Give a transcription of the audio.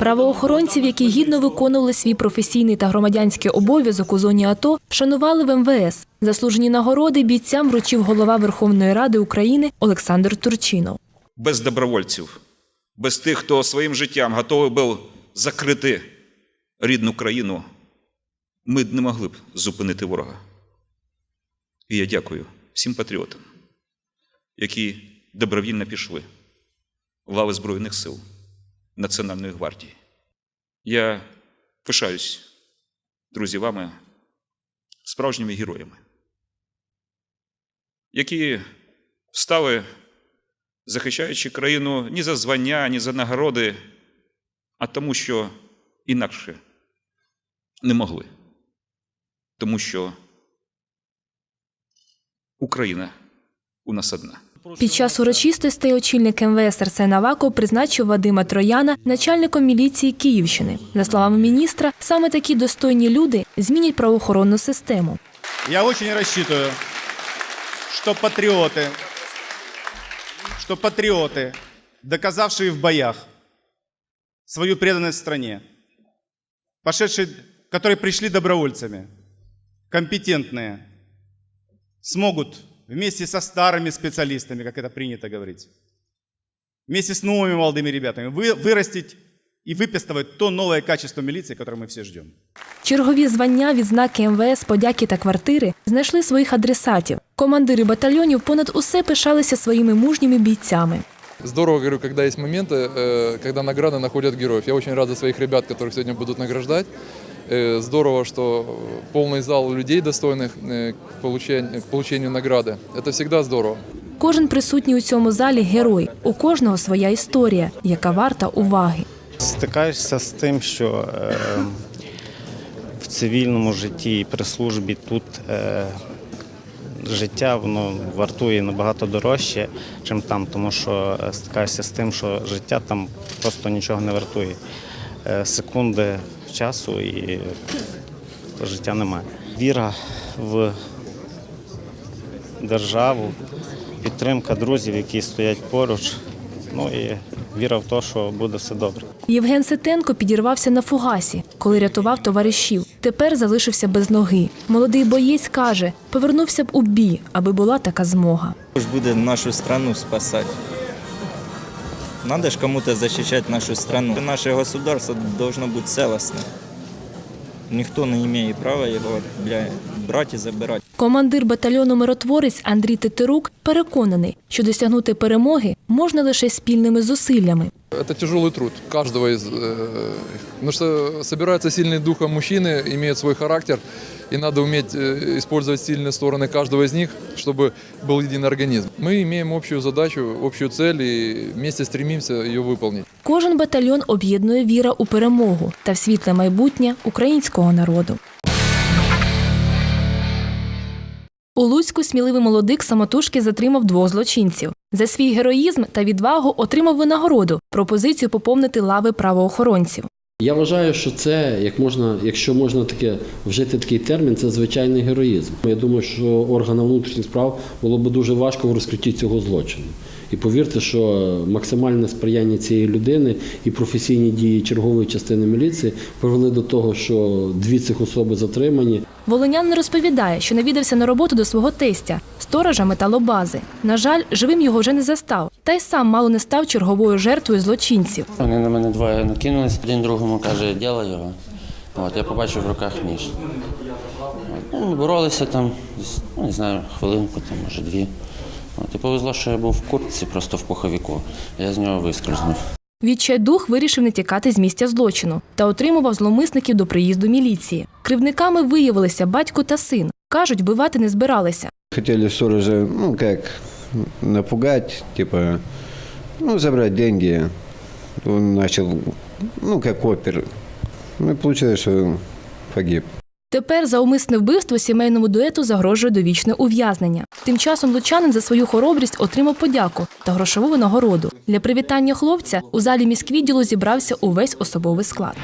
Правоохоронців, які гідно виконували свій професійний та громадянський обов'язок у зоні АТО, шанували в МВС. Заслужені нагороди бійцям вручив голова Верховної Ради України Олександр Турчинов. без добровольців, без тих, хто своїм життям готовий був закрити рідну країну, ми не могли б зупинити ворога. І я дякую всім патріотам, які добровільно пішли в лави Збройних сил Національної гвардії. Я пишаюсь, друзі, вами, справжніми героями, які стали захищаючи країну ні за звання, ні за нагороди, а тому, що інакше не могли. Тому що Україна у нас одна. Під час урочистостей очільник МВС Арсен Аваков призначив Вадима Трояна начальником міліції Київщини. За словами міністра, саме такі достойні люди змінять правоохоронну систему. Я очень рассчитываю, что патриоты, что патриоты, доказавшие в боях свою преданность стране, пошедшие, которые пришли добровольцами, компетентные, смогут вместе со старыми специалистами, как это принято говорить, вместе с новыми молодыми ребятами вы, вырастить и выпистывать то новое качество милиции, которое мы все ждем. Чергові звання, відзнаки МВС, подяки та квартири знайшли своїх адресатів. Командири батальйонів понад усе пишалися своїми мужніми бійцями. Здорово, говорю, когда есть моменты, э, когда награды находят героев. Я очень рад за своих ребят, которых сегодня будут награждать. Э, Здорово, что полный зал людей достойных э, к получению, к получению награды. Это всегда здорово. Кожен присутній у цьому залі герой. У кожного своя історія, яка варта уваги. Стикаєшся з тим, що е, в цивільному житті і при службі тут е, життя воно вартує набагато дорожче, ніж там, тому що е, стикаєшся з тим, що життя там просто нічого не вартує. Е, секунди часу і життя немає. Віра в державу, підтримка друзів, які стоять поруч. Ну і віра в те, що буде все добре. Євген Ситенко підірвався на фугасі, коли рятував товаришів. Тепер залишився без ноги. Молодий боєць каже, повернувся б у бій, аби була така змога. Ж нашу страну спасать? Надо же кому-то защищать нашу страну. Наше государство должно быть целостным. Никто не имеет права его бля, брать и забирать. Командир батальйону миротворець Андрій Тетерук переконаний, що досягнути перемоги можна лише спільними зусиллями. Это тяжелый труд каждого из... э, Потому что собираются сильные духом мужчины, имеют свой характер, и надо уметь э, использовать сильные стороны каждого из них, чтобы был единый организм. Мы имеем общую задачу, общую цель, и вместе стремимся ее выполнить. Кожен батальйон об'єднує віра у перемогу та в світле майбутнє українського народу. У Луцьку сміливий молодик самотужки затримав двох злочинців. За свій героїзм та відвагу отримав винагороду пропозицію поповнити лави правоохоронців. Я вважаю, що це, як можна, якщо можна таке вжити такий термін, це звичайний героїзм. Я думаю, що органам внутрішніх справ було б дуже важко в розкритті цього злочину. І повірте, що максимальне сприяння цієї людини і професійні дії чергової частини міліції привели до того, що дві цих особи затримані. Волинянин розповідає, що навідався на роботу до свого тестя, сторожа металобази. На жаль, живим його вже не застав, та й сам мало не став черговою жертвою злочинців. Вони на мене двоє накинулись, один другому каже, ділай його. От, я побачив в руках ніж. От, ну, боролися там, ну, не знаю, хвилинку, там, може дві. І повезло, що я був в куртці, просто в пуховіку. Я з нього вискользнув. Відчайдух вирішив не тікати з місця злочину та отримував зломисників до приїзду міліції. Кривниками виявилися батько та син. Кажуть, вбивати не збиралися. Хотели сторожа, ну, как, напугать, типа, ну, забрать деньги. Он начал, ну, как опер. Ну, получилось, что погиб. Тепер за умисне вбивство сімейному дуету загрожує довічне ув'язнення. Тим часом лучанин за свою хоробрість отримав подяку та грошову винагороду. Для привітання хлопця у залі міськвідділу зібрався увесь особовий склад.